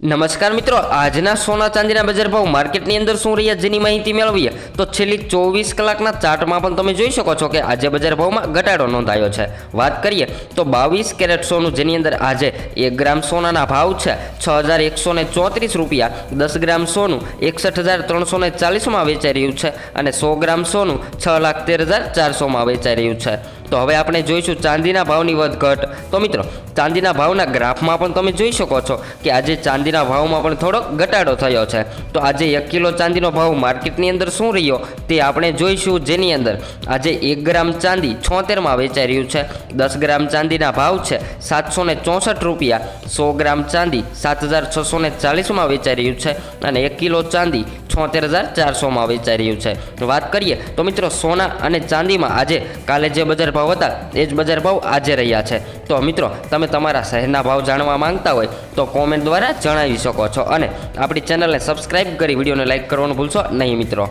નમસ્કાર મિત્રો, આજના સોના ચાંદીના બજાર ભાવ માર્કેટની અંદર શું રહ્યા જેની માહિતી મેળવીએ, તો છેલ્લી ચોવીસ કલાકના ચાર્ટમાં પણ તમે જોઈ શકો છો કે આજે બજાર ભાવમાં ઘટાડો નોંધાયો છે. વાત કરીએ, તો બાવીસ કેરેટ સોનું, જેની અંદર આજે એક ગ્રામ સોનાના ભાવ છે, છ હજાર એકસો ચોત્રીસ રૂપિયા, દસ ગ્રામ સોનું, એકસઠ હજાર ત્રણસો ચાલીસમાં વેચાઈ રહ્યું છે અને સો ગ્રામ સોનું, છ લાખ તેર હજાર ચારસોમાં વેચાઈ રહ્યું છે. તો હવે આપણે જોઈશું ચાંદીના ભાવની વધઘટ. તો મિત્રો, ચાંદીના ભાવના ગ્રાફમાં પણ તમે જોઈ શકો છો કે આજે ચાંદીના ભાવમાં પણ થોડોક ઘટાડો થયો છે. તો આજે એક કિલો ચાંદીનો ભાવ માર્કેટની અંદર શું રહ્યો તે આપણે જોઈશું જેની અંદર આજે એક ગ્રામ ચાંદી છોતેરમાં વેચાઈ રહ્યું છે. દસ ગ્રામ ચાંદીના ભાવ છે સાતસો ને ચોસઠ રૂપિયા. સો ગ્રામ ચાંદી સાત હજાર છસો ને ચાલીસમાં વેચાઈ રહ્યું છે અને એક કિલો ચાંદી છોતેર હજાર ચારસોમાં વેચાઈ રહ્યું છે. વાત કરીએ તો મિત્રો સોના અને ચાંદીમાં આજે કાલે જે બજાર ભાવ હતા, એ જ બજાર ભાવ આજે રહ્યા છે. તો મિત્રો, તમે તમારા શહેરના ભાવ જાણવા માંગતા હોય તો કોમેન્ટ દ્વારા જણાવી શકો છો અને આપણી ચેનલને સબસ્ક્રાઈબ કરી વિડીયોને લાઇક કરવાનું ભૂલશો નહીં મિત્રો.